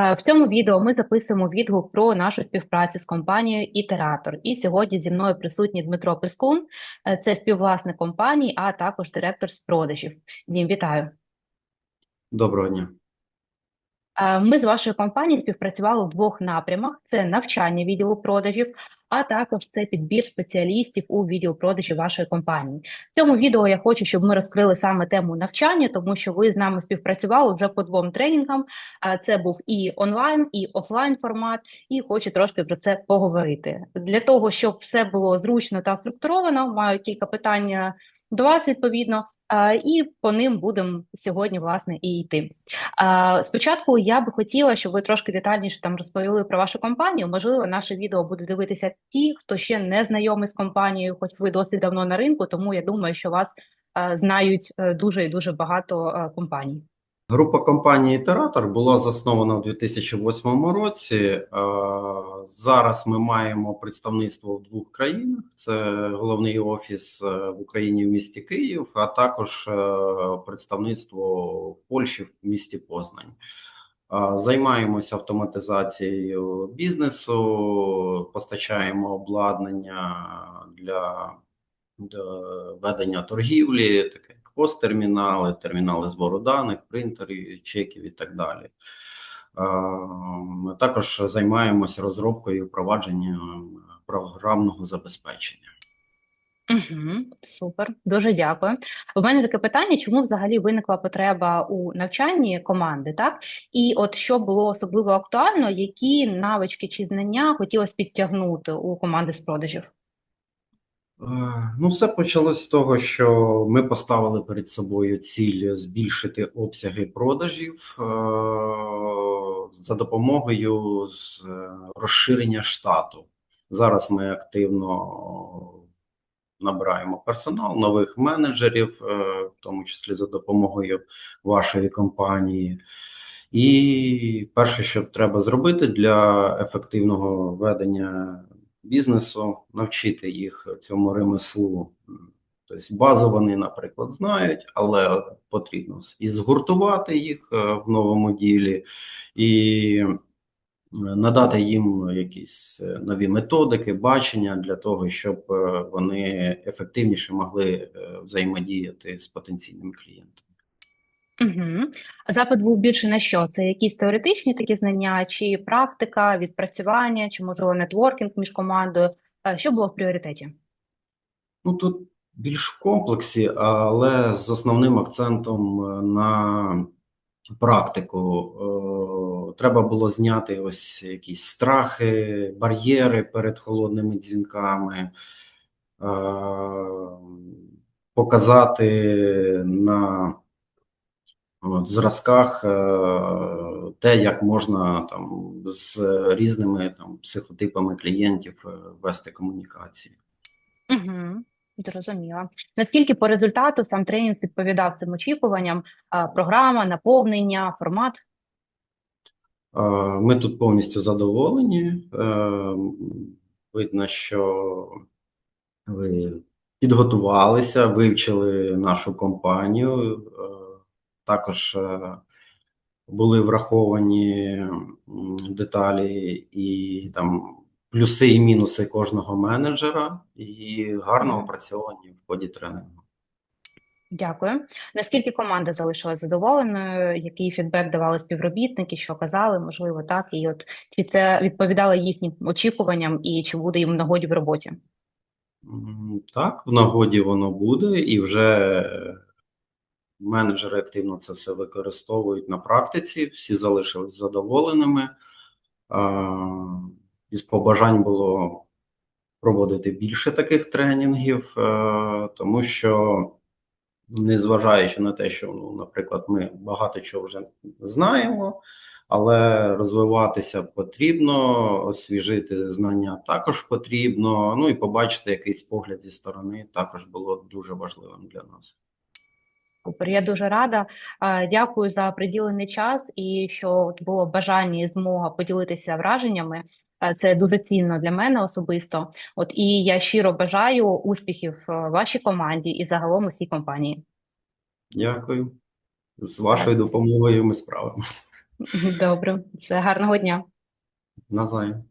Е, В цьому відео ми записуємо відгук про нашу співпрацю з компанією Ітератор. І сьогодні зі мною присутній Дмитро Пискун, Е, це співвласник компанії, а також директор з продажів. Дім, вітаю. Доброго дня. Е, Ми з вашою компанією співпрацювали в двох напрямах: це навчання відділу продажів, а також це підбір спеціалістів у відділ продажів вашої компанії. В цьому відео я хочу, щоб ми розкрили саме тему навчання, тому що ви з нами співпрацювали вже по двом тренінгам. Е, Це був і онлайн, і офлайн формат, і хочу трошки про це поговорити. Для того, щоб все було зручно та структуровано, маю кілька питань е, до вас відповідно. І по ним будемо сьогодні власне і йти. Спочатку я би хотіла, щоб ви трошки детальніше там розповіли про вашу компанію. Можливо, наше відео буде дивитися ті, хто ще не знайомий з компанією, хоч ви досить давно на ринку, тому я думаю, що вас знають е, дуже і дуже багато е, компаній. Група компанії Ітератор була заснована у 2008 році. Е, Зараз ми маємо представництво в двох країнах: це головний офіс е, в Україні в місті Київ, а також е, представництво в Польщі в місті Познань. Займаємося автоматизацією бізнесу, постачаємо обладнання для, для ведення торгівлі, таке посттермінали, термінали збору даних, принтери, чеків і так далі. Е, Ми також займаємося розробкою і впровадженням програмного забезпечення. Угу, супер, дуже дякую. У мене таке питання: чому взагалі виникла потреба у навчанні команди, так? І от що було особливо актуально, які навички чи знання хотілося підтягнути у команди з продажів? Е, Ну, все почалось з того, що ми поставили перед собою ціль збільшити обсяги продажів е, за допомогою е, розширення штату. Зараз ми активно набираємо персонал, нових менеджерів, в тому числі за допомогою вашої компанії. І перше, що треба зробити для ефективного ведення бізнесу, навчити їх цьому ремеслу. Тобто базу вони, наприклад, знають, але потрібно і згуртувати їх е, в новому ділі, і надати їм якісь е, нові методики, бачення для того, щоб е, вони ефективніше могли взаємодіяти з потенційними клієнтами. Угу. Запит був більше на що? Це якісь теоретичні такі знання, чи практика, відпрацювання, чи можливо нетворкінг між командою? Що було в пріоритеті? Ну тут більш в комплексі, але з основним акцентом е, на практику. Е, Треба було зняти ось якісь страхи, бар'єри перед холодними дзвінками, е, показати на от, зразках е, те, як можна там з різними там психотипами клієнтів е, вести комунікації. Угу. Зрозуміла. Наскільки по результату сам тренінг відповідав цим очікуванням? Програма, наповнення, формат? Е, Ми тут повністю задоволені. Видно, що ви підготувалися, вивчили нашу компанію. Також е, були враховані деталі і там плюси і мінуси кожного менеджера, і гарно опрацьовані в ході тренінгу. Дякую. Наскільки команда залишилась задоволеною? Який фідбек давали співробітники? Що казали? Можливо, так. І от чи це відповідало їхнім очікуванням, і чи буде їм в нагоді в роботі? Так, в нагоді воно буде, і вже менеджери активно це все використовують на практиці. Всі залишились задоволеними. Із побажань було проводити більше таких тренінгів, е, тому що, незважаючи на те, що, ну, наприклад, ми багато чого вже знаємо, але розвиватися потрібно, освіжити знання також потрібно. Ну і побачити якийсь погляд зі сторони також було дуже важливим для нас. Супер, я дуже рада. Дякую за приділений час і що було бажання і змога поділитися враженнями. Це дуже цінно для мене особисто. От і я щиро бажаю успіхів е, вашій команді і загалом усій компанії. Дякую. З вашою допомогою ми справимося. Добре, все, гарного дня. Навзаєм.